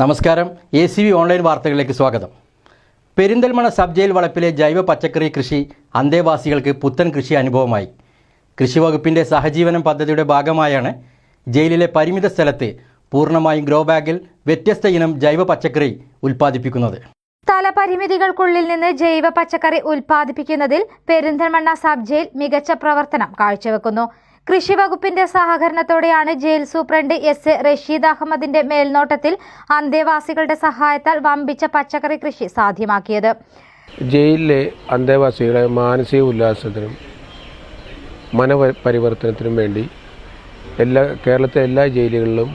നമസ്കാരം. A C V online വാർത്തകളിലേക്ക് സ്വാഗതം. പെരിന്തൽമണ്ണ സബ് ജയിൽ വളപ്പിലെ ജൈവ പച്ചക്കറി കൃഷി അന്തേവാസികൾക്ക് പുത്തൻ കൃഷി അനുഭവമായി. കൃഷി വകുപ്പിന്റെ സഹജീവനം പദ്ധതിയുടെ ഭാഗമായാണ് ജയിലിലെ പരിമിത സ്ഥലത്ത് പൂർണമായും ഗ്രോ ബാഗിൽ വ്യത്യസ്ത ഇനം ജൈവ പച്ചക്കറി ഉൽപ്പാദിപ്പിക്കുന്നത്. സ്ഥലപരിമിതികൾക്കുള്ളിൽ നിന്ന് ജൈവ പച്ചക്കറി ഉൽപ്പാദിപ്പിക്കുന്നതിൽ പെരിന്തൽമണ്ണ സബ് ജയിൽ മികച്ച പ്രവർത്തനം കാഴ്ചവെക്കുന്നു. കൃഷി വകുപ്പിന്റെ സഹകരണത്തോടെയാണ് jail superintendent S A Rasheed അഹമ്മദിന്റെ മേൽനോട്ടത്തിൽ അന്തേവാസികളുടെ സഹായത്താൽ വമ്പിച്ച പച്ചക്കറി കൃഷി സാധ്യമാക്കിയത്. ജയിലിലെ അന്തേവാസികളെ മാനസിക ഉല്ലാസത്തിനും മനപരിവർത്തനത്തിനും വേണ്ടി എല്ലാ കേരളത്തിലെ എല്ലാ ജയിലുകളിലും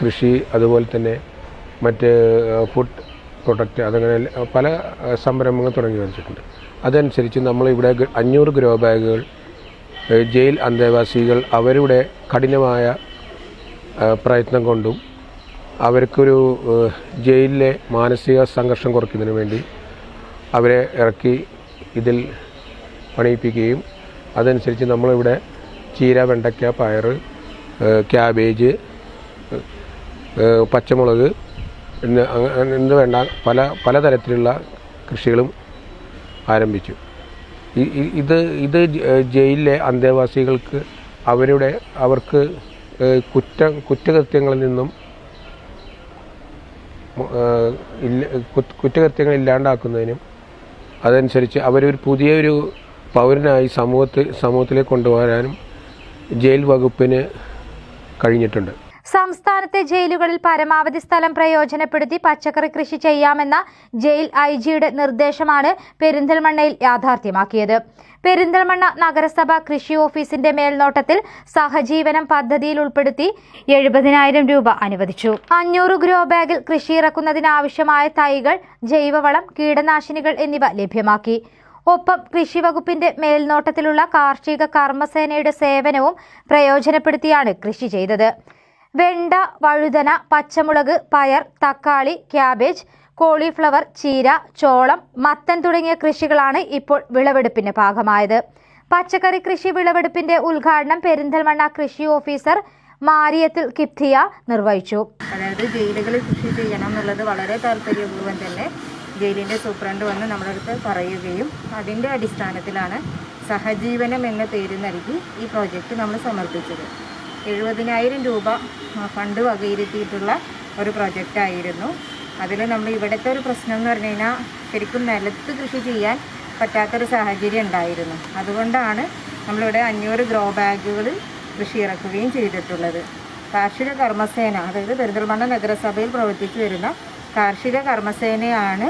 കൃഷി അതുപോലെ തന്നെ മറ്റ് ഫുഡ് പ്രൊഡക്റ്റ് അതങ്ങനെ പല സംരംഭങ്ങൾ തുടങ്ങി വെച്ചിട്ടുണ്ട്. അതനുസരിച്ച് നമ്മൾ ഇവിടെ അഞ്ഞൂറ് ഗ്രോ ബാഗുകൾ ജയിൽ അന്തേവാസികൾ അവരുടെ കഠിനമായ പ്രയത്നം കൊണ്ടും അവർക്കൊരു ജയിലിലെ മാനസിക സംഘർഷം കുറയ്ക്കുന്നതിന് വേണ്ടി അവരെ ഇറക്കി ഇതിൽ പണിയിപ്പിക്കുകയും അതനുസരിച്ച് നമ്മളിവിടെ ചീര വെണ്ടയ്ക്ക പയർ ക്യാബേജ് പച്ചമുളക് എന്ന് വേണ്ട പല പലതരത്തിലുള്ള കൃഷികളും ആരംഭിച്ചു. ഇത് ഇത് ജയിലിലെ അന്തേവാസികൾക്ക് അവരുടെ അവർക്ക് കുറ്റ കുറ്റകൃത്യങ്ങളിൽ നിന്നും ഇല്ല കുറ്റകൃത്യങ്ങൾ ഇല്ലാണ്ടാക്കുന്നതിനും അതനുസരിച്ച് അവരൊരു പുതിയൊരു പൗരനായി സമൂഹത്തിൽ സമൂഹത്തിലേക്ക് കൊണ്ടുവരാനും ജയിൽ വകുപ്പിന് കഴിഞ്ഞിട്ടുണ്ട്. സംസ്ഥാനത്തെ ജയിലുകളിൽ പരമാവധി സ്ഥലം പ്രയോജനപ്പെടുത്തി പച്ചക്കറി കൃഷി ചെയ്യാമെന്ന ജയിൽ ഐ ജിയുടെ നിർദ്ദേശമാണ് പെരിന്തൽമണ്ണയിൽ യാഥാർത്ഥ്യമാക്കിയത്. പെരിന്തൽമണ്ണ നഗരസഭ കൃഷി ഓഫീസിന്റെ മേൽനോട്ടത്തിൽ സഹജീവനം പദ്ധതിയിൽ ഉൾപ്പെടുത്തി എഴുപതിനായിരം രൂപ അനുവദിച്ചു. അഞ്ഞൂറ് ഗ്രോ ബാഗിൽ കൃഷി ഇറക്കുന്നതിനാവശ്യമായ തൈകൾ ജൈവവളം കീടനാശിനികൾ എന്നിവ ലഭ്യമാക്കി. ഒപ്പം കൃഷി വകുപ്പിന്റെ മേൽനോട്ടത്തിലുള്ള കാർഷിക കർമ്മസേനയുടെ സേവനവും പ്രയോജനപ്പെടുത്തിയാണ് കൃഷി ചെയ്തത്. വെണ്ട വഴുതന പച്ചമുളക് പയർ തക്കാളി ക്യാബേജ് കോളിഫ്ലവർ ചീര ചോളം മത്തൻ തുടങ്ങിയ കൃഷികളാണ് ഇപ്പോൾ വിളവെടുപ്പിന് ഭാഗമായത് പച്ചക്കറി കൃഷി വിളവെടുപ്പിന്റെ ഉദ്ഘാടനം പെരിന്തൽമണ്ണ കൃഷി ഓഫീസർ മാരിയത്തിൽ കിപ്തിയ നിർവഹിച്ചു. അതായത് ജയിലുകളിൽ കൃഷി ചെയ്യണം എന്നുള്ളത് വളരെ താല്പര്യപൂർവം തന്നെ ജയിലിന്റെ സൂപ്രണ്ട് വന്ന് നമ്മുടെ അടുത്ത് പറയുകയും അതിന്റെ അടിസ്ഥാനത്തിലാണ് സഹജീവനം എന്ന പേര് നൽകി ഈ പ്രോജക്റ്റ് നമ്മൾ സമർപ്പിച്ചത്. എഴുപതിനായിരം രൂപ ഫണ്ട് വകയിരുത്തിയിട്ടുള്ള ഒരു പ്രൊജക്റ്റായിരുന്നു അതിൽ നമ്മൾ ഇവിടുത്തെ ഒരു പ്രശ്നം എന്ന് പറഞ്ഞു കഴിഞ്ഞാൽ ശരിക്കും നിലത്ത് കൃഷി ചെയ്യാൻ പറ്റാത്തൊരു സാഹചര്യം ഉണ്ടായിരുന്നു. അതുകൊണ്ടാണ് നമ്മളിവിടെ അഞ്ഞൂറ് ഗ്രോ ബാഗുകൾ കൃഷി ഇറക്കുകയും ചെയ്തിട്ടുള്ളത്. കാർഷിക കർമ്മസേന അതായത് പെരിന്തൽമണ്ണ നഗരസഭയിൽ പ്രവർത്തിച്ചു വരുന്ന കാർഷിക കർമ്മസേനയാണ്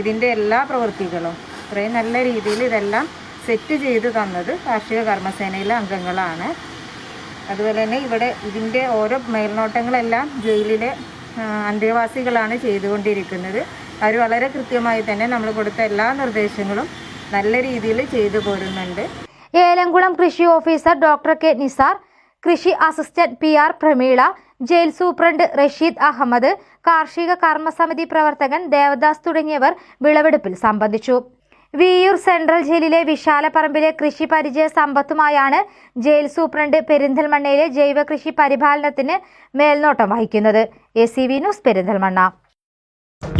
ഇതിന്റെ എല്ലാ പ്രവൃത്തികളും. ഇത്രയും നല്ല രീതിയിൽ ഇതെല്ലാം സെറ്റ് ചെയ്ത് തന്നത് കാർഷിക കർമ്മസേനയിലെ അംഗങ്ങളാണ്. അതുപോലെ തന്നെ ഇവിടെ ഇതിന്റെ ഓരോ മേൽനോട്ടങ്ങളെല്ലാം ജയിലിലെ അന്തേവാസികളാണ് ചെയ്തുകൊണ്ടിരിക്കുന്നത്. അവർ വളരെ കൃത്യമായി തന്നെ നമ്മൾ കൊടുത്ത എല്ലാ നിർദ്ദേശങ്ങളും നല്ല രീതിയിൽ ചെയ്തു പോരുന്നുണ്ട്. ഏലംകുളം കൃഷി ഓഫീസർ ഡോക്ടർ കെ നിസാർ കൃഷി assistant P R Prameela jail superintendent Rasheed Ahmed കാർഷിക കർമ്മസമിതി പ്രവർത്തകൻ ദേവദാസ് തുടങ്ങിയവർ വിളവെടുപ്പിൽ സംബന്ധിച്ചു. വിയൂർ സെൻട്രൽ ജയിലിലെ വിശാലപ്പറമ്പിലെ കൃഷി പരിചയ സമ്പത്തുമായാണ് ജയിൽ സൂപ്രണ്ട് പെരിന്തൽമണ്ണയിലെ ജൈവ കൃഷി പരിപാലനത്തിന് മേൽനോട്ടം വഹിക്കുന്നത്. A C V news Perinthalmanna.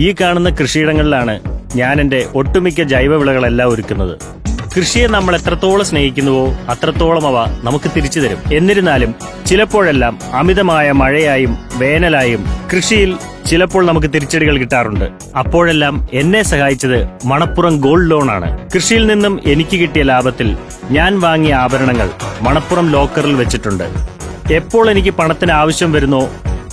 ഈ കാണുന്ന കൃഷിയിടങ്ങളിലാണ് ഞാൻ എന്റെ ഒട്ടുമിക്ക ജൈവവിളകളെല്ലാം ഒരുക്കുന്നത്. കൃഷിയെ നമ്മൾ എത്രത്തോളം സ്നേഹിക്കുന്നുവോ അത്രത്തോളം അവ നമുക്ക് തിരിച്ചു തരും. എന്നിരുന്നാലും ചിലപ്പോഴെല്ലാം അമിതമായ മഴയായും വേനലായും കൃഷിയിൽ ചിലപ്പോൾ നമുക്ക് തിരിച്ചടികൾ കിട്ടാറുണ്ട്. അപ്പോഴെല്ലാം എന്നെ സഹായിച്ചത് മണപ്പുറം ഗോൾഡ് ലോൺ ആണ്. കൃഷിയിൽ നിന്നും എനിക്ക് കിട്ടിയ ലാഭത്തിൽ ഞാൻ വാങ്ങിയ ആഭരണങ്ങൾ മണപ്പുറം ലോക്കറിൽ വെച്ചിട്ടുണ്ട്. എപ്പോൾ എനിക്ക് പണത്തിന് ആവശ്യം വരുന്നോ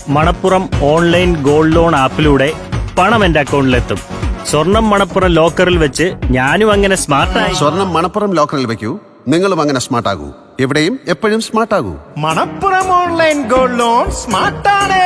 മണപ്പുറം ഓൺലൈൻ ഗോൾഡ് ലോൺ ആപ്പിലൂടെ പണം എന്റെ അക്കൗണ്ടിലെത്തും. സ്വർണം മണപ്പുറം ലോക്കറിൽ വെച്ച് ഞാനും അങ്ങനെ സ്മാർട്ടായി സ്വർണം മണപ്പുറം ലോക്കറിൽ വെക്കൂ. നിങ്ങളും അങ്ങനെ സ്മാർട്ട് ആകൂ. എവിടെയും എപ്പോഴും സ്മാർട്ട് ആകൂ. Manappuram online gold loan സ്മാർട്ടാണ്